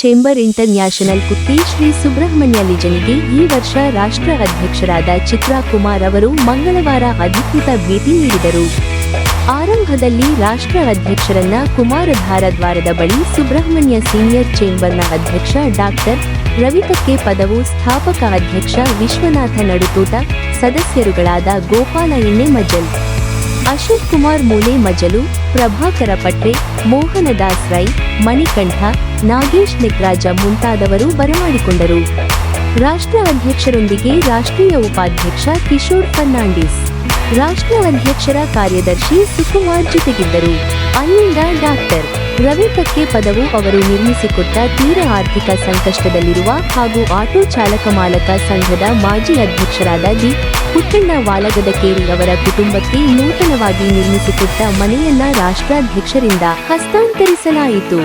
Chamber international ಕುಟ್ಟಿ ಶ್ರೀ ಸುಬ್ರಹ್ಮಣ್ಯ ಲಿಜನಿಗೆ ಈ ವರ್ಷ ರಾಷ್ಟ್ರ ಅಧ್ಯಕ್ಷರಾದ ಚಿತ್ರಾ ಕುಮಾರ್ ಅವರು ಮಂಗಳವಾರ ಅಧಿಕೃತ ಭೇಟಿ ನೀಡಿದರು. ಆರಂಭದಲ್ಲಿ ರಾಷ್ಟ್ರ ಅಧ್ಯಕ್ಷರನ್ನ ಕುಮಾರ ಧಾರದ್ವಾರದ ಬಳಿ ಸುಬ್ರಹ್ಮಣ್ಯ ಸೀನಿಯರ್ ಚೇಂಬರ್ನ ಅಧ್ಯಕ್ಷ ಡಾಕ್ಟರ್ ರವಿತಕ್ಕೆ ಪದವು ಸ್ಥಾಪಕ ಅಧ್ಯಕ್ಷ ವಿಶ್ವನಾಥ ನಡುತೋಟ ಸದಸ್ಯರುಗಳಾದ ಗೋಪಾಲ ಎಣ್ಣೆ ಮಜಲ್, ಅಶೋಕ್ ಕುಮಾರ್ ಮೂಲೆ ಮಜಲು ಪ್ರಭಾಕರ ಪಟ್ರೆ, ಮೋಹನದಾಸ್ ರೈ, ಮಣಿಕಂಠ, ನಾಗೇಶ್ ನಿಕ್ರಾಜ ಮುಂತಾದವರು ಬರಮಾಡಿಕೊಂಡರು. ರಾಷ್ಟ್ರ ಅಧ್ಯಕ್ಷರೊಂದಿಗೆ ರಾಷ್ಟ್ರೀಯ ಉಪಾಧ್ಯಕ್ಷ ಕಿಶೋರ್ ಫರ್ನಾಂಡಿಸ್. ರಾಷ್ಟ್ರ ಅಧ್ಯಕ್ಷರ ಕಾರ್ಯದರ್ಶಿ ಸುಕುಮಾರ್ ಜೊತೆಗಿದ್ದರು. ಅಲ್ಲಿಂದ ಡಾಕ್ಟರ್ ರವಿ ಕಕ್ಕೆ ಪದವು ಅವರು ನಿರ್ಮಿಸಿಕೊಟ್ಟ ತೀರ ಆರ್ಥಿಕ ಸಂಕಷ್ಟದಲ್ಲಿರುವ ಹಾಗೂ ಆಟೋ ಚಾಲಕ ಮಾಲಕ ಸಂಘದ ಮಾಜಿ ಅಧ್ಯಕ್ಷರಾದ ಡಿ. ಪುಟ್ಟಣ್ಣ ವಾಲಗದಕೇರಿ ಅವರ ಕುಟುಂಬಕ್ಕೆ ನೂತನವಾಗಿ ನಿರ್ಮಿಸಿಕೊಟ್ಟ ಮನೆಯನ್ನ ರಾಷ್ಟ್ರಾಧ್ಯಕ್ಷರಿಂದ ಹಸ್ತಾಂತರಿಸಲಾಯಿತು.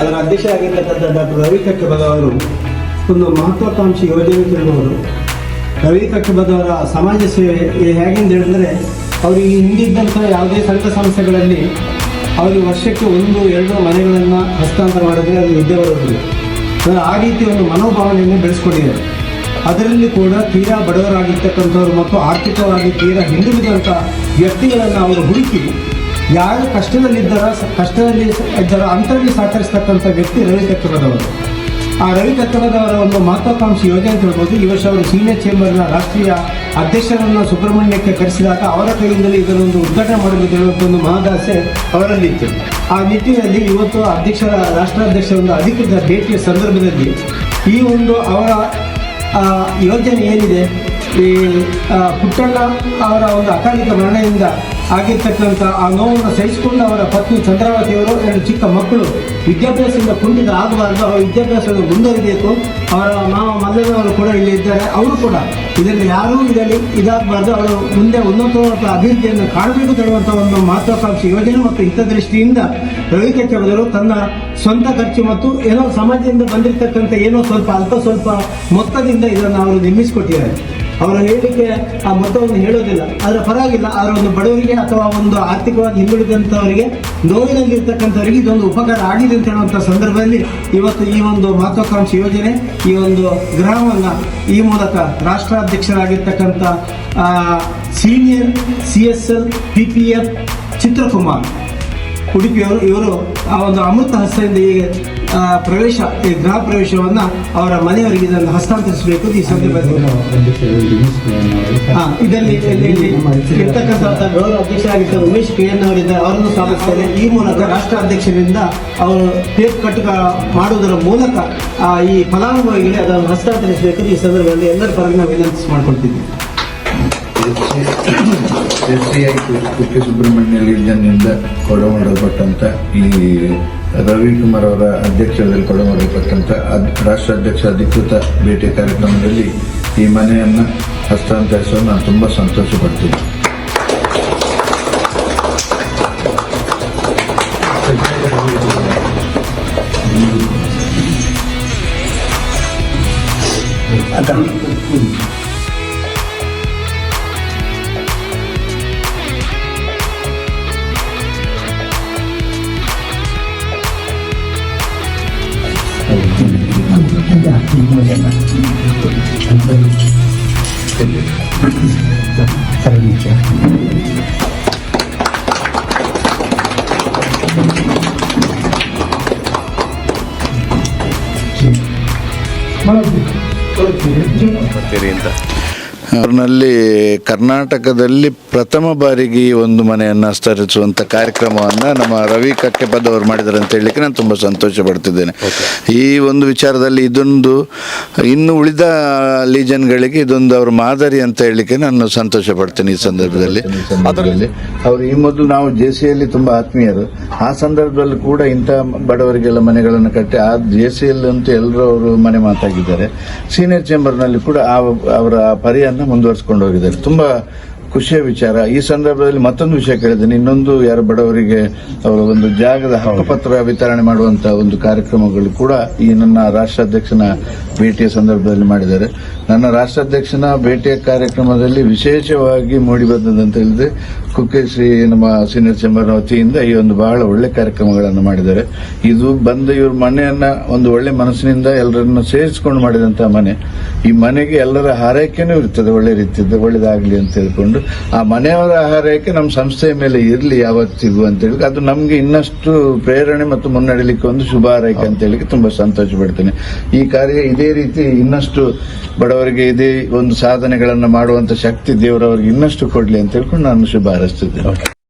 ಅದರ ಅಧ್ಯಕ್ಷರಾಗಿರ್ತಕ್ಕಂಥ ಡಾಕ್ಟರ್ ರವಿ ಕಕ್ಕಬದ ಅವರು ಒಂದು ಮಹತ್ವಾಕಾಂಕ್ಷಿ ಯೋಜನೆ ತಿಳಿದವರು ರವಿ ಅವರ ಸಮಾಜ ಸೇವೆ ಹೇಗೆಂದು ಹೇಳಿದ್ರೆ, ಅವರು ಈ ಹಿಂದಿದ್ದಂಥ ಯಾವುದೇ ಸಂಘ ಸಂಸ್ಥೆಗಳಲ್ಲಿ ಅವರಿಗೆ ವರ್ಷಕ್ಕೆ ಒಂದು, ಎರಡು ಮನೆಗಳನ್ನು ಹಸ್ತಾಂತರ ಮಾಡಿದ್ರೆ ಅದು ನಿದ್ದೆ ಬರೋದಿಲ್ಲ ಆ ರೀತಿ ಒಂದು ಮನೋಭಾವನೆಯನ್ನು ಬೆಳೆಸ್ಕೊಂಡಿದ್ದಾರೆ. ಅದರಲ್ಲಿ ಕೂಡ ತೀರಾ ಬಡವರಾಗಿರ್ತಕ್ಕಂಥವ್ರು ಮತ್ತು ಆರ್ಥಿಕವಾಗಿ ತೀರಾ ಹಿಂದುಳಿದಂಥ ವ್ಯಕ್ತಿಗಳನ್ನು ಅವರು ಹುಡುಕಿ, ಯಾರು ಕಷ್ಟದಲ್ಲಿದ್ದಾರ ಕಷ್ಟದಲ್ಲಿ ಇದ್ದಾರ ಅಂತರಲ್ಲಿ ಸಹಕರಿಸ್ತಕ್ಕಂಥ ವ್ಯಕ್ತಿ ರವಿ ಕಕ್ಕಬದವರು ಆ ರವಿ ಕಕ್ಕಬದವರ ಒಂದು ಮಹತ್ವಾಕಾಂಕ್ಷಿ ಯೋಜನೆ ತಿಳ್ಬೋದು ಈ ವರ್ಷ ಅವರು ಸೀನಿಯರ್ ಚೇಂಬರ್ನ ರಾಷ್ಟ್ರೀಯ ಅಧ್ಯಕ್ಷರನ್ನು ಸುಬ್ರಹ್ಮಣ್ಯಕ್ಕೆ ಕರೆಸಿದಾಗ ಅವರ ಕೈಯಿಂದಲೇ ಇದನ್ನೊಂದು ಉದ್ಘಾಟನೆ ಮಾಡಬೇಕು ಹೇಳುವಂಥ ಒಂದು ಮಹದಾಸೆ ಅವರಲ್ಲಿತ್ತು ಆ ನಿಟ್ಟಿನಲ್ಲಿ ಇವತ್ತು ಅಧ್ಯಕ್ಷರ, ರಾಷ್ಟ್ರಾಧ್ಯಕ್ಷರ ಒಂದು ಅಧಿಕೃತ ಭೇಟಿಯ ಸಂದರ್ಭದಲ್ಲಿ ಈ ಒಂದು ಅವರ ಯೋಜನೆ ಏನಿದೆ? ಈ ಪುಟ್ಟಣ್ಣ ಅವರ ಒಂದು ಅಕಾಲಿಕ ಮರಣದಿಂದ ಆಗಿರ್ತಕ್ಕಂಥ ಆ ನೋವನ್ನು ಸಹಿಸಿಕೊಂಡು ಅವರ ಪತ್ನಿ ಚಂದ್ರಾವತಿಯವರು ಎರಡು ಚಿಕ್ಕ ಮಕ್ಕಳು ವಿದ್ಯಾಭ್ಯಾಸದಿಂದ ಕುಂಡಿದ ಆಗಬಾರ್ದು, ಅವರ ವಿದ್ಯಾಭ್ಯಾಸವನ್ನು ಮುಂದುವರಿಬೇಕು ಅವರ ಮಾವ ಮಲ್ಲನವರು ಕೂಡ ಇಲ್ಲಿ ಇದ್ದಾರೆ, ಅವರು ಕೂಡ ಇದರಲ್ಲಿ ಯಾರೂ ಇದರಲ್ಲಿ ಇದಾಗಬಾರ್ದು, ಅವರು ಮುಂದೆ ಉನ್ನತವಾದ ಅಭಿವೃದ್ಧಿಯನ್ನು ಕಾಣಬೇಕು ತರುವಂಥ ಒಂದು ಮಹತ್ವಾಕಾಂಕ್ಷಿ ಯೋಜನೆ ಮತ್ತು ಹಿತದೃಷ್ಟಿಯಿಂದ ರವಿಕೆ ಚೌಧರು ತನ್ನ ಸ್ವಂತ ಖರ್ಚು ಮತ್ತು ಏನೋ ಸಮಾಜದಿಂದ ಬಂದಿರತಕ್ಕಂಥ ಏನೋ ಸ್ವಲ್ಪ ಅಲ್ಪ ಸ್ವಲ್ಪ ಮೊತ್ತದಿಂದ ಇದನ್ನು ಅವರು ನಿರ್ಮಿಸಿಕೊಟ್ಟಿದ್ದಾರೆ. ಅವರ ಹೇಳಿಕೆ ಆ ಮೊತ್ತವನ್ನು ಹೇಳೋದಿಲ್ಲ. ಆದರೆ ಪರವಾಗಿಲ್ಲ ಅದರ ಒಂದು ಬಡವರಿಗೆ ಅಥವಾ ಒಂದು ಆರ್ಥಿಕವಾಗಿ ಹಿಂದುಳಿದಂಥವರಿಗೆ ನೋವಿನಲ್ಲಿರ್ತಕ್ಕಂಥವರಿಗೆ ಇದೊಂದು ಉಪಕಾರ ಆಗಿದೆ ಅಂತ ಹೇಳುವಂಥ ಸಂದರ್ಭದಲ್ಲಿ ಇವತ್ತು ಈ ಒಂದು ಮಹತ್ವಾಕಾಂಕ್ಷಿ ಯೋಜನೆ, ಈ ಒಂದು ಗ್ರಹವನ್ನು ಈ ಮೂಲಕ ರಾಷ್ಟ್ರಾಧ್ಯಕ್ಷರಾಗಿರ್ತಕ್ಕಂಥ senior C S L P P F Chitrakumar ಉಡುಪಿಯವರು ಇವರು ಆ ಒಂದು ಅಮೃತ ಹಸ್ತದಿಂದ ಈಗ ಪ್ರವೇಶ ಈ ಗೃಹ ಪ್ರವೇಶವನ್ನು ಅವರ ಮನೆಯವರಿಗೆ ಇದನ್ನು ಹಸ್ತಾಂತರಿಸಬೇಕು ಈ ಸಂದರ್ಭದಲ್ಲಿ ಹಾಂ ಇದರಲ್ಲಿ ಇರ್ತಕ್ಕಂಥ ಗೌರವ ಅಧ್ಯಕ್ಷರಾಗಿದ್ದ ಉಮೇಶ್ ಅವರಿದ್ದಾರೆ ಅವರನ್ನು ಸ್ಥಾಪಿಸ್ತಾರೆ ಈ ಮೂಲಕ ರಾಷ್ಟ್ರ ಅಧ್ಯಕ್ಷರಿಂದ ಅವರು ಟೇಪ್ ಕಟ್ ಮಾಡುವುದರ ಮೂಲಕ ಈ ಫಲಾನುಭವಿಗಳಿಗೆ ಅದನ್ನು ಹಸ್ತಾಂತರಿಸಬೇಕು ಈ ಸಂದರ್ಭದಲ್ಲಿ ಎಲ್ಲರ ಪರವಾಗಿ ನಾವು ವಿನಂತಿಸಿ ಸಿ ಐ ಕುಕ್ಕೆ ಸುಬ್ರಹ್ಮಣ್ಯ ಲೀಜನ್ನಿಂದ ಕೊಡಮಾಡಲ್ಪಟ್ಟಂತ ಈ ರವಿಕುಮಾರ್ ಅವರ ಅಧ್ಯಕ್ಷದಲ್ಲಿ ಕೊಡಮಾಡಲ್ಪಟ್ಟಂತ ರಾಷ್ಟ್ರ ರಾಷ್ಟ್ರಾಧ್ಯಕ್ಷ ಅಧಿಕೃತ ಭೇಟಿ ಕಾರ್ಯಕ್ರಮದಲ್ಲಿ ಈ ಮನೆಯನ್ನು ಹಸ್ತಾಂತರಿಸಲು ನಾನು ತುಂಬ ಸಂತೋಷ ಪಡ್ತೀನಿ está muy llena. Entonces, ಅವ್ರನಲ್ಲಿ ಕರ್ನಾಟಕದಲ್ಲಿ ಪ್ರಥಮ ಬಾರಿಗೆ ಈ ಒಂದು ಮನೆಯನ್ನು ಹಸ್ತರಿಸುವಂಥ ಕಾರ್ಯಕ್ರಮವನ್ನು ನಮ್ಮ ರವಿ ಕಕ್ಕೆಪದ ಅವರು ಮಾಡಿದ್ದಾರೆ ಅಂತ ಹೇಳಲಿಕ್ಕೆ ನಾನು ತುಂಬ ಸಂತೋಷ ಪಡ್ತಿದ್ದೇನೆ. ಈ ಒಂದು ವಿಚಾರದಲ್ಲಿ ಇದೊಂದು ಇನ್ನು ಉಳಿದ ಲೀಜನ್ಗಳಿಗೆ ಇದೊಂದು ಅವ್ರ ಮಾದರಿ ಅಂತ ಹೇಳಲಿಕ್ಕೆ ನಾನು ಸಂತೋಷ ಪಡ್ತೇನೆ ಈ ಸಂದರ್ಭದಲ್ಲಿ. ಅದರಲ್ಲಿ ಅವರು ಈ ಮೊದಲು ನಾವು ಜೆ ಸಿಯಲ್ಲಿ ತುಂಬ ಆತ್ಮೀಯರು. ಆ ಸಂದರ್ಭದಲ್ಲಿ ಕೂಡ ಇಂಥ ಬಡವರಿಗೆಲ್ಲ ಮನೆಗಳನ್ನು ಕಟ್ಟಿ ಆ ಜೆ ಸಿಯಲ್ಲಿ ಅಂತೂ ಎಲ್ಲರೂ ಅವರು ಮನೆ ಮಾತಾಗಿದ್ದಾರೆ. ಸೀನಿಯರ್ ಚೇಂಬರ್ನಲ್ಲಿ ಕೂಡ ಅವರ ಅವರ ಮುಂದುವರಿಸಿಕೊಂಡು ಹೋಗಿದ್ದಾರೆ. ತುಂಬ ಖುಷಿಯ ವಿಚಾರ. ಈ ಸಂದರ್ಭದಲ್ಲಿ ಮತ್ತೊಂದು ವಿಷಯ ಕೇಳಿದ್ದೇನೆ. ಇನ್ನೊಂದು ಯಾರು ಬಡವರಿಗೆ ಅವರ ಒಂದು ಜಾಗದ ಹಕ್ಕುಪತ್ರ ವಿತರಣೆ ಮಾಡುವಂತಹ ಒಂದು ಕಾರ್ಯಕ್ರಮಗಳು ಕೂಡ ಈ ನನ್ನ ರಾಷ್ಟ್ರಾಧ್ಯಕ್ಷನ ಭೇಟಿಯ ಸಂದರ್ಭದಲ್ಲಿ ಮಾಡಿದ್ದಾರೆ. ನನ್ನ ರಾಷ್ಟ್ರಾಧ್ಯಕ್ಷನ ಭೇಟಿಯ ಕಾರ್ಯಕ್ರಮದಲ್ಲಿ ವಿಶೇಷವಾಗಿ ಮೂಡಿ ಬಂದದಂತ ಹೇಳಿದ್ರೆ, ಕುಕ್ಕೆ ಶ್ರೀ ನಮ್ಮ ಸೀನಿಯರ್ ಚೇಂಬರ್ನ ವತಿಯಿಂದ ಈ ಒಂದು ಬಹಳ ಒಳ್ಳೆ ಕಾರ್ಯಕ್ರಮಗಳನ್ನು ಮಾಡಿದ್ದಾರೆ. ಇದು ಬಂದ ಇವ್ರ ಮನೆಯನ್ನ ಒಂದು ಒಳ್ಳೆ ಮನಸ್ಸಿನಿಂದ ಎಲ್ಲರನ್ನು ಸೇರಿಸಿಕೊಂಡು ಮಾಡಿದಂತಹ ಮನೆ. ಈ ಮನೆಗೆ ಎಲ್ಲರ ಹಾರೈಕೆನೂ ಇರ್ತದೆ, ಒಳ್ಳೆ ರೀತಿಯಿಂದ ಒಳ್ಳೇದಾಗಲಿ ಅಂತ ಹೇಳ್ಕೊಂಡು ಆ ಮನೆಯವರ ಆಹಾರಕ್ಕೆ ನಮ್ಮ ಸಂಸ್ಥೆಯ ಮೇಲೆ ಇರಲಿ ಯಾವತ್ತಿಗೂ ಅಂತ ಹೇಳಿ ಅದು ನಮ್ಗೆ ಇನ್ನಷ್ಟು ಪ್ರೇರಣೆ ಮತ್ತು ಮುನ್ನಡೆಯಲಿಕ್ಕೆ ಒಂದು ಶುಭ ಹಾರೈಕೆ ಅಂತ ಹೇಳಿ ತುಂಬಾ ಸಂತೋಷ ಪಡ್ತೇನೆ. ಈ ಕಾರ್ಯ ಇದೇ ರೀತಿ ಇನ್ನಷ್ಟು ಬಡವರಿಗೆ ಇದೇ ಒಂದು ಸಾಧನೆಗಳನ್ನು ಮಾಡುವಂತ ಶಕ್ತಿ ದೇವರವರಿಗೆ ಇನ್ನಷ್ಟು ಕೊಡ್ಲಿ ಅಂತ ಹೇಳ್ಕೊಂಡು ನಾನು ಶುಭ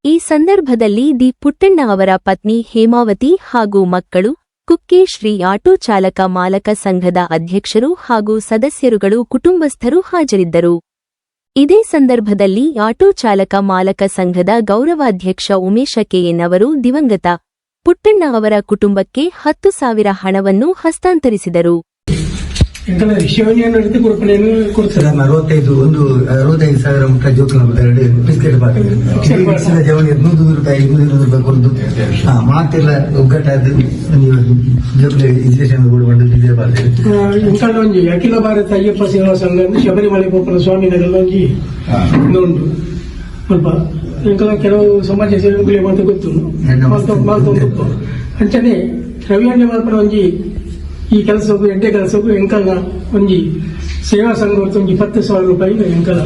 ಈ ಸಂದರ್ಭದಲ್ಲಿ ದಿ ಪುಟ್ಟಣ್ಣ ಅವರ ಪತ್ನಿ ಹೇಮಾವತಿ ಹಾಗೂ ಮಕ್ಕಳು, ಕುಕ್ಕೆ ಶ್ರೀ ಆಟೋ ಚಾಲಕ ಮಾಲಕ ಸಂಘದ ಅಧ್ಯಕ್ಷರು ಹಾಗೂ ಸದಸ್ಯರುಗಳು ಕುಟುಂಬಸ್ಥರು ಹಾಜರಿದ್ದರು. ಇದೇ ಸಂದರ್ಭದಲ್ಲಿ ಆಟೋ ಚಾಲಕ ಮಾಲಕ ಸಂಘದ ಗೌರವಾಧ್ಯಕ್ಷ ಉಮೇಶ ಕೆಎನ್ ಅವರು ದಿವಂಗತ ಪುಟ್ಟಣ್ಣ ಅವರ ಕುಟುಂಬಕ್ಕೆ ಹತ್ತು ಸಾವಿರ ಹಣವನ್ನು ಹಸ್ತಾಂತರಿಸಿದರು. ಶಿವನಿಯನ್ನು ಕೊಡ್ಕೊಳ್ಳೇನು ಕೊಡ್ತಾರೆ ಅರವತ್ತೈದು ಒಂದು ಅರವತ್ತೈದು ಸಾವಿರ ಮುಟ್ಟ ಜೋಕುಲ ಎರಡು ಬಿಸ್ಕೆಟ್ ಬಿಸಿಲ ಜವಳಿ ನೂರು ರೂಪಾಯಿ ಇನ್ನೂರು ರೂಪಾಯಿ ಕೊಡ್ದು. ಹಾ ಮಾತೆಲ್ಲ ಒಗ್ಗಟ್ಟಾದ ನೀವು ಜೋಕುಲ ಇದೇ ಒಂಜಿ ಅಖಿಲ ಭಾರತ ಅಯ್ಯಪ್ಪ ಸೇವಾ ಸಂಘ ಅಂದ್ರೆ ಶಬರಿಮಲೆ ಗೋಪುರ ಸ್ವಾಮಿನಗರ ಒಂಜಿ ಉಂಟು ಸ್ವಲ್ಪ ಇಂಕಲ ಕೆಲವು ಸಮಾಜ ಸೇವೆ ಮಾತ್ರ ಗೊತ್ತು. ಗೊತ್ತು. ಅಂಚನೆ ರವಿಯಣ್ಣ ಮಾತ್ರ ಒಂಜಿ ಈ ಕೆಲಸಕ್ಕೂ ಎಂಟೆ ಕೆಲಸಕ್ಕೂ ಎಂಕಲ್ನ ಒಂಜಿ ಸೇವಾ ಸಂಘ ಇಪ್ಪತ್ತು ಸಾವಿರ ರೂಪಾಯಿ ಎಂಕಲ.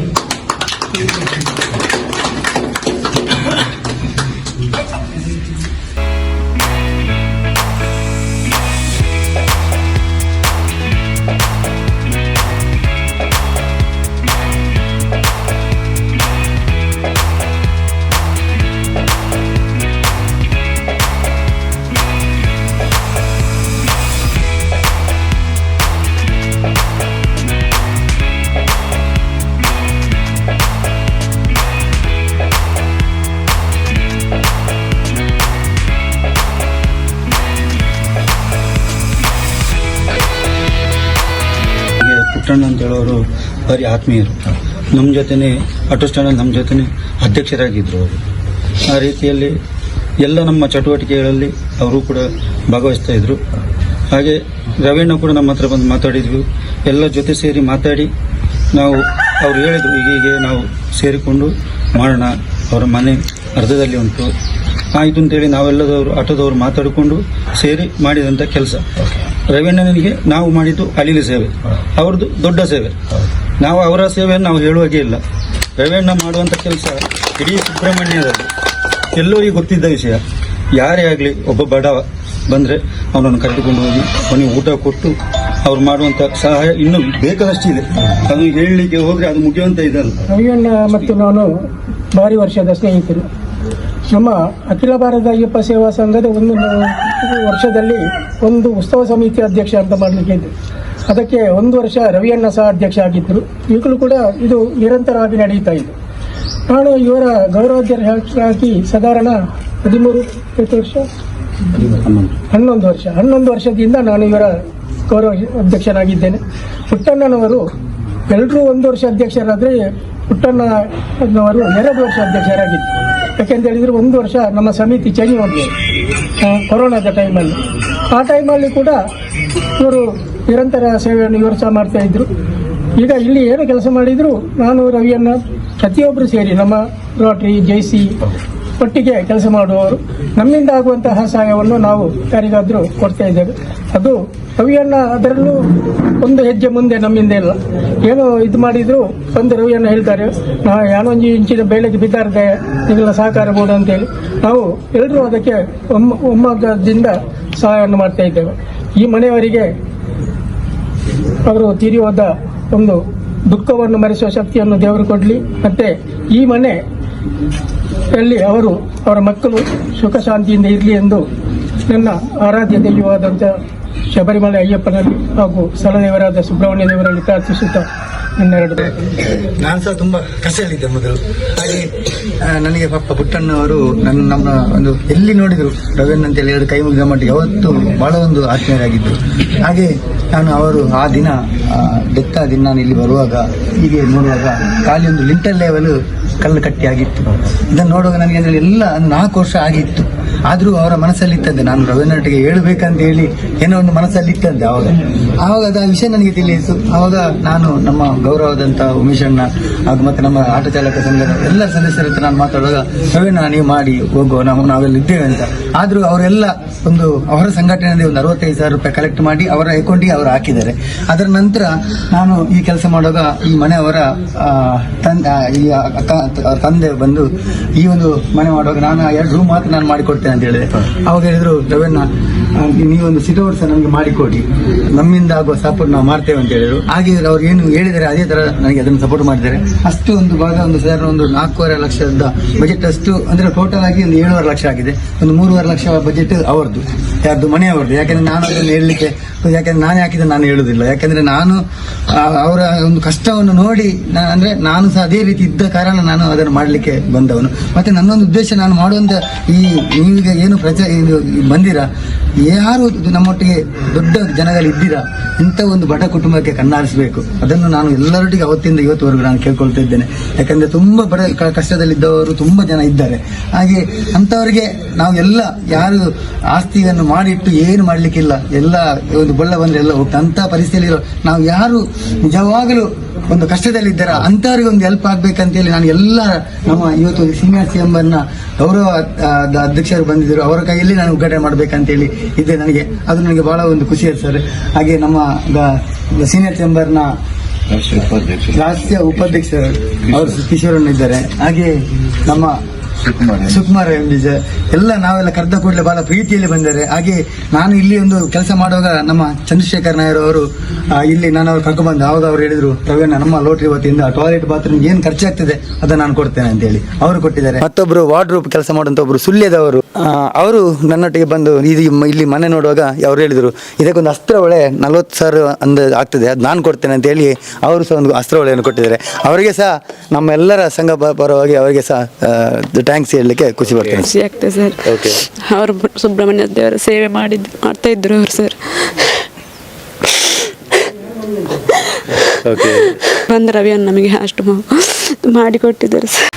ಹೇಳೋರು ಬರೀ ಆತ್ಮೀಯರು ನಮ್ಮ ಜೊತೆನೆ ಆಟೋ ಸ್ಟ್ಯಾಂಡಲ್ಲಿ ನಮ್ಮ ಜೊತೆನೆ ಅಧ್ಯಕ್ಷರಾಗಿದ್ದರು ಅವರು. ಆ ರೀತಿಯಲ್ಲಿ ಎಲ್ಲ ನಮ್ಮ ಚಟುವಟಿಕೆಗಳಲ್ಲಿ ಅವರು ಕೂಡ ಭಾಗವಹಿಸ್ತಾ ಇದ್ರು. ಹಾಗೆ ರವೀಣ್ಣ ಕೂಡ ನಮ್ಮ ಹತ್ರ ಬಂದು ಮಾತಾಡಿದ್ವಿ. ಎಲ್ಲ ಜೊತೆ ಸೇರಿ ಮಾತಾಡಿ ನಾವು, ಅವ್ರು ಹೇಳಿದ್ರು, ಹೀಗೆ ನಾವು ಸೇರಿಕೊಂಡು ಮಾಡೋಣ. ಅವರ ಮನೆ ಅರ್ಧದಲ್ಲಿ ಉಂಟು. ಆಯಿತು ಅಂತೇಳಿ ನಾವೆಲ್ಲದವರು ಆಟೋದವರು ಮಾತಾಡಿಕೊಂಡು ಸೇರಿ ಮಾಡಿದಂಥ ಕೆಲಸ. ರವೀಣ್ಣನಿಗೆ ನಾವು ಮಾಡಿದ್ದು ಅಳಿಲು ಸೇವೆ. ಅವ್ರದ್ದು ದೊಡ್ಡ ಸೇವೆ. ನಾವು ಅವರ ಸೇವೆಯನ್ನು ನಾವು ಹೇಳುವಾಗೆ ಇಲ್ಲ. ರವೀಣ್ಣ ಮಾಡುವಂಥ ಕೆಲಸ ಇಡೀ ಸುಬ್ರಹ್ಮಣ್ಯದಲ್ಲಿ ಎಲ್ಲರಿಗೂ ಗೊತ್ತಿದ್ದ ವಿಷಯ. ಯಾರೇ ಆಗಲಿ ಒಬ್ಬ ಬಡವ ಬಂದರೆ ಅವನನ್ನು ಕರೆದುಕೊಂಡು ಹೋಗಿ ಅವನಿಗೆ ಊಟ ಕೊಟ್ಟು ಅವ್ರು ಮಾಡುವಂಥ ಸಹಾಯ ಇನ್ನೂ ಬೇಕಾದಷ್ಟಿದೆ ಅದು ಹೇಳಲಿಕ್ಕೆ ಹೋದರೆ ಅದು ಮುಗಿಯುವಂಥ ಇದಲ್ಲ. ರವಿಯಣ್ಣ ಮತ್ತು ನಾನು ಭಾರಿ ವರ್ಷದ ಸ್ನೇಹಿತರು. ನಮ್ಮ ಅಖಿಲ ಭಾರತ ಅಯ್ಯಪ್ಪ ಸೇವಾ ಸಂಘದ ಒಂದು ವರ್ಷದಲ್ಲಿ ಒಂದು ಉತ್ಸವ ಸಮಿತಿ ಅಧ್ಯಕ್ಷ ಅಂತ ಮಾಡಲಿಕ್ಕೆ ಇದೆ ಅದಕ್ಕೆ ಒಂದು ವರ್ಷ ರವಿಯಣ್ಣ ಸಹ ಅಧ್ಯಕ್ಷ ಆಗಿದ್ದರು. ಈಗಲೂ ಕೂಡ ಇದು ನಿರಂತರವಾಗಿ ನಡೆಯುತ್ತಾ ಇದೆ. ನಾನು ಇವರ ಗೌರವಾಧ್ಯಕ್ಷರಾಗಿ ಸಾಧಾರಣ ಹದಿಮೂರು ಎಷ್ಟು ವರ್ಷ? ಹನ್ನೊಂದು ವರ್ಷ. ಹನ್ನೊಂದು ವರ್ಷದಿಂದ ನಾನು ಇವರ ಗೌರವ ಅಧ್ಯಕ್ಷನಾಗಿದ್ದೇನೆ. ಪುಟ್ಟಣ್ಣನವರು ಎಲ್ಲರೂ ಒಂದು ವರ್ಷ ಅಧ್ಯಕ್ಷರಾದರೆ ಪುಟ್ಟಣ್ಣನವರು ಎರಡು ವರ್ಷ ಅಧ್ಯಕ್ಷರಾಗಿದ್ದರು. ಯಾಕೆಂತ ಹೇಳಿದ್ರೆ ಒಂದು ವರ್ಷ ನಮ್ಮ ಸಮಿತಿ ಚೇಂಜ್ ಮಾಡಿದೆ ಕೊರೋನಾದ ಟೈಮಲ್ಲಿ ಆ ಟೈಮಲ್ಲಿ ಕೂಡ ಇವರು ನಿರಂತರ ಸೇವೆಯನ್ನು ಇವರು ಸಹ ಮಾಡ್ತಾ ಇದ್ರು. ಈಗ ಇಲ್ಲಿ ಏನು ಕೆಲಸ ಮಾಡಿದ್ರು, ನಾನು ರವಿಯನ್ನ ಪ್ರತಿಯೊಬ್ಬರು ಸೇರಿ ನಮ್ಮ ರೋಟ್ರಿ ಜೈಸಿ ಒಟ್ಟಿಗೆ ಕೆಲಸ ಮಾಡುವವರು. ನಮ್ಮಿಂದ ಆಗುವಂತಹ ಸಹಾಯವನ್ನು ನಾವು ಯಾರಿಗಾದರೂ ಕೊಡ್ತಾ ಇದ್ದೇವೆ. ಅದು ರವಿಯಣ್ಣ ಅದರಲ್ಲೂ ಒಂದು ಹೆಜ್ಜೆ ಮುಂದೆ ನಮ್ಮಿಂದ ಇಲ್ಲ. ಏನು ಇದು ಮಾಡಿದ್ರು ಒಂದು ರವಿಯಣ್ಣ ಹೇಳ್ತಾರೆ, ನಾ ಯಾನೊಂಜಿ ಇಂಚಿನ ಬೆಳೆಗೆ ಬಿದ್ದಾರದೆ ಇದೆಲ್ಲ ಸಹಕಾರ ಬೋದು ಅಂತೇಳಿ. ನಾವು ಎಲ್ಲರೂ ಅದಕ್ಕೆ ಒಮ್ಮ, ಒಮ್ಮಗದಿಂದ ಸಹಾಯವನ್ನು ಮಾಡ್ತಾ ಇದ್ದೇವೆ. ಈ ಮನೆಯವರಿಗೆ ಅವರು ತೀರಿ ಹೋದ ಒಂದು ದುಃಖವನ್ನು ಮರೆಸುವ ಶಕ್ತಿಯನ್ನು ದೇವರು ಕೊಡಲಿ. ಮತ್ತೆ ಈ ಮನೆ ಯಲ್ಲಿ ಅವರು ಅವರ ಮಕ್ಕಳು ಸುಖ ಶಾಂತಿಯಿಂದ ಇರಲಿ ಎಂದು ನನ್ನ ಆರಾಧ್ಯ ದೈವವಾದಂಥ ಶಬರಿಮಲೆ ಅಯ್ಯಪ್ಪನಲ್ಲಿ ಹಾಗೂ ಸ್ಥಳದೇವರಾದ ಸುಬ್ರಹ್ಮಣ್ಯ ದೇವರಲ್ಲಿ ಪ್ರಾರ್ಥಿಸುತ್ತಾ ನನ್ನೆರಡು ನಾನು ಸಹ ತುಂಬ ಕಸೆಯಲ್ಲಿದ್ದೆ ಮೊದಲು. ಹಾಗೆ ನನಗೆ ಪಾಪ ಪುಟ್ಟಣ್ಣವರು ನನ್ನ, ನಮ್ಮ ಒಂದು ಎಲ್ಲಿ ನೋಡಿದ್ರು ರವೀನ್ ಅಂತೇಳಿ ಎರಡು ಕೈ ಮುಗಿದ ಮಟ್ಟಿಗೆ ಯಾವತ್ತು ಬಹಳ ಒಂದು ಆತ್ಮೀಯರಾಗಿದ್ದರು. ಹಾಗೆ ನಾನು ಅವರು ಆ ದಿನ ಆ ದಿನ ನಾನು ಇಲ್ಲಿ ಬರುವಾಗ ಹೀಗೆ ನೋಡುವಾಗ ಖಾಲಿ ಒಂದು ಲಿಂಟಲ್ ಲೆವೆಲ್ ಕಲ್ಲು ಕಟ್ಟಿ ಆಗಿತ್ತು ಇದನ್ನು ನೋಡುವಾಗ ನನಗೆ ಅಂದ್ರೆ ಎಲ್ಲ ನಾಲ್ಕು ವರ್ಷ ಆಗಿತ್ತು. ಆದರೂ ಅವರ ಮನಸ್ಸಲ್ಲಿ ಇತ್ತಂತೆ ನಾನು ರವೀಂದ್ರನಾಥ್ಗೆ ಹೇಳಬೇಕಂತ ಹೇಳಿ ಏನೋ ಒಂದು ಮನಸ್ಸಲ್ಲಿ ಇತ್ತಂತೆ ಅವಾಗ ಆವಾಗ ಅದು ಆ ವಿಷಯ ನನಗೆ ತಿಳಿಯಿತು. ಆವಾಗ ನಾನು ನಮ್ಮ ಗೌರವದಂತ ಉಮೇಶ್ ಅಣ್ಣ ಹಾಗೂ ಮತ್ತೆ ನಮ್ಮ ಆಟೋ ಚಾಲಕ ಸಂಘದ ಎಲ್ಲ ಸದಸ್ಯರ ಹತ್ರ ನಾನು ಮಾತಾಡುವಾಗ ರವೀಣ ನೀವು ಮಾಡಿ, ಹೋಗುವ. ನಾವು, ನಾವೆಲ್ಲ ಇದ್ದೇವೆ ಅಂತ. ಆದರೂ ಅವರೆಲ್ಲ ಒಂದು ಅವರ ಸಂಘಟನೆಯಲ್ಲಿ ಒಂದು ಅರವತ್ತೈದು ಸಾವಿರ ರೂಪಾಯಿ ಕಲೆಕ್ಟ್ ಮಾಡಿ ಅವರ ಅಕೌಂಟಿಗೆ ಅವರು ಹಾಕಿದ್ದಾರೆ. ಅದರ ನಂತರ ನಾನು ಈ ಕೆಲಸ ಮಾಡುವಾಗ ಈ ಮನೆಯವರ ತಂದೆ ಈ ತಂದೆ ಬಂದು ಈ ಒಂದು ಮನೆ ಮಾಡುವಾಗ ನಾನು ಎರಡು ರೂಮ್ ಮಾತ್ರ ನಾನು ಮಾಡಿಕೊಡ್ತೇನೆ. ಅಂತ ಹೇಳಿದೆ ಅವಾಗ ಹೇಳಿದ್ರು ರವೀಣ ಆ, ನೀವೊಂದು ಸಿಟೋರ್ಸ ನಮಗೆ ಮಾಡಿಕೊಡಿ. ನಮ್ಮಿಂದ ಆಗುವ ಸಪೋರ್ಟ್ ನಾವು ಮಾಡ್ತೇವೆ ಅಂತ ಹೇಳಿದ್ರು ಹಾಗೆ ಅವ್ರು ಏನು ಹೇಳಿದರೆ ಅದೇ ತರ ನನಗೆ ಅದನ್ನು ಸಪೋರ್ಟ್ ಮಾಡಿದ್ದಾರೆ. ಅಷ್ಟು ಒಂದು ಭಾಗ ಒಂದು ಸರ್ ಒಂದು ನಾಲ್ಕೂವರೆ ಲಕ್ಷದ ಬಜೆಟ್ ಅಷ್ಟು ಅಂದ್ರೆ ಟೋಟಲ್ ಆಗಿ ಒಂದು ಏಳುವರೆ ಲಕ್ಷ ಆಗಿದೆ. ಒಂದು ಮೂರುವರೆ ಲಕ್ಷ ಬಜೆಟ್ ಅವರದ್ದು. ಯಾರ್ದು ಮನೆಯವ್ರದ್ದು ಯಾಕಂದ್ರೆ ನಾನು ಅದನ್ನು ಹೇಳಲಿಕ್ಕೆ ಯಾಕಂದ್ರೆ ನಾನು ಯಾಕಿದ್ರೆ ನಾನು ಹೇಳುದಿಲ್ಲ ಯಾಕಂದ್ರೆ ನಾನು ಅವರ ಒಂದು ಕಷ್ಟವನ್ನು ನೋಡಿ ಅಂದ್ರೆ ನಾನು ಸಹ ಅದೇ ರೀತಿ ಇದ್ದ ಕಾರಣ ನಾನು ಅದನ್ನು ಮಾಡಲಿಕ್ಕೆ ಬಂದವನು. ಮತ್ತೆ ನನ್ನೊಂದು ಉದ್ದೇಶ ನಾನು ಮಾಡುವಂತ ಈ ನೀವೀಗ ಏನು ಪ್ರಚಾರ ಏನು ಬಂದಿರ? ಯಾರು ನಮ್ಮೊಟ್ಟಿಗೆ ದೊಡ್ಡ ಜನಗಳು ಇದ್ದೀರಾ? ಇಂಥ ಒಂದು ಬಡ ಕುಟುಂಬಕ್ಕೆ ಕಣ್ಣಾರಿಸಬೇಕು. ಅದನ್ನು ನಾನು ಎಲ್ಲರೊಟ್ಟಿಗೆ ಅವತ್ತಿಂದ ಇವತ್ತುವರೆಗೂ ನಾನು ಕೇಳ್ಕೊಳ್ತಾ ಇದ್ದೇನೆ. ಯಾಕಂದ್ರೆ ತುಂಬ ಬಡ ಕಷ್ಟದಲ್ಲಿದ್ದವರು ತುಂಬ ಜನ ಇದ್ದಾರೆ. ಹಾಗೆ ಅಂಥವರಿಗೆ ನಾವು ಎಲ್ಲ ಯಾರು ಆಸ್ತಿಯನ್ನು ಮಾಡಿಟ್ಟು ಏನು ಮಾಡಲಿಕ್ಕಿಲ್ಲ, ಎಲ್ಲ ಒಂದು ಬೊಳ್ಳ ಬಂದ್ರೆ ಎಲ್ಲ ಹೋಗ್ತಾ ಅಂತ ಪರಿಸ್ಥಿತಿಯಲ್ಲಿರೋ ನಾವು ಯಾರು ನಿಜವಾಗಲೂ ಒಂದು ಕಷ್ಟದಲ್ಲಿದ್ದಾರ? ಅಂಥವ್ರಿಗೆ ಒಂದು ಹೆಲ್ಪ್ ಆಗ್ಬೇಕಂತೇಳಿ ನಾನು ಎಲ್ಲ ನಮ್ಮ ಇವತ್ತು ಸೀನಿಯರ್ ಸಿ ಅನ್ನ ಗೌರವ ಅಧ್ಯಕ್ಷರು ಬಂದಿದ್ದರು ಅವರ ಕೈಯಲ್ಲಿ ನಾನು ಉದ್ಘಾಟನೆ ಮಾಡ್ಬೇಕಂತೇಳಿ ಇದೆ ನನಗೆ. ಅದು ನನಗೆ ಬಹಳ ಒಂದು ಖುಷಿ ಇದೆ ಸರ್ ಹಾಗೆ ನಮ್ಮ ಸೀನಿಯರ್ ಚೇಂಬರ್ನ ರಾಷ್ಟ್ರೀಯ ಉಪಾಧ್ಯಕ್ಷ ಅವರು ಕಿಶೋರಣ್ಣ ಇದ್ದಾರೆ. ಹಾಗೆ ನಮ್ಮ ಸುಕುಮಾರ್ ಎಂ. ಡಿ. ಜೆ. ಎಲ್ಲ ನಾವೆಲ್ಲ ಕರೆದ ಕೂಡಲೇ ಬಹಳ ಪ್ರೀತಿಯಲ್ಲಿ ಬಂದರೆ. ಹಾಗೆ ನಾನು ಇಲ್ಲಿ ಒಂದು ಕೆಲಸ ಮಾಡುವಾಗ ನಮ್ಮ ಚಂದ್ರಶೇಖರ್ ನಾಯರ್ ಅವರು ಇಲ್ಲಿ ನಾನು ಅವ್ರು ಕರ್ಕೊಂಡು ಬಂದೆ ಆವಾಗ ಅವ್ರು ಹೇಳಿದ್ರು ಪ್ರವೀಣ ನಮ್ಮ ಲೋಟ್ರಿ ವತಿಯಿಂದ ಟಾಯ್ಲೆಟ್ ಬಾತ್ರೂಮ್ ಏನ್ ಖರ್ಚಾಗ್ತದೆ ಅದನ್ನ ನಾನು ಕೊಡ್ತೇನೆ ಅಂತ ಹೇಳಿ ಅವರು ಕೊಟ್ಟಿದ್ದಾರೆ. ಮತ್ತೊಬ್ರು ವಾರ್ಡ್ರೂಪ್ ಕೆಲಸ ಮಾಡುವಂತ ಒಬ್ರು ಸುಳ್ಯದವರು ಅವರು ನನ್ನೊಟ್ಟಿಗೆ ಬಂದು ಇದು ಇಲ್ಲಿ ಮನೆ ನೋಡುವಾಗ ಅವ್ರು ಹೇಳಿದ್ರು ಇದಕ್ಕೊಂದು ಅಸ್ತ್ರ ಒಳೆ ನಲ್ವತ್ತು ಸಾವಿರ ಅಂದ ಆಗ್ತದೆ ಅದು ನಾನು ಕೊಡ್ತೇನೆ ಅಂತ ಹೇಳಿ ಅವರು ಸಹ ಒಂದು ಅಸ್ತ್ರ ಒಳೆಯನ್ನು ಕೊಟ್ಟಿದ್ದಾರೆ. ಅವರಿಗೆ ಸಹ ನಮ್ಮೆಲ್ಲರ ಸಂಘ ಪರವಾಗಿ ಅವರಿಗೆ ಸಹ ಟ್ಯಾಂಕ್ಸ್ ಹೇಳಲಿಕ್ಕೆ ಖುಷಿ ಬರ್ತೇನೆ ಖುಷಿ ಆಗ್ತದೆ ಸರ್ ಅವರು ಸುಬ್ರಹ್ಮಣ್ಯ ದೇವರ ಸೇವೆ ಮಾಡಿದ್ದು ಮಾಡ್ತಾ ಇದ್ರು ಅವರು ಸರ್ ಬಂದ ರವಿಯನ್ನು ನಮಗೆ ಅಷ್ಟು ಮಾಡಿಕೊಟ್ಟಿದ್ದಾರೆ ಸರ್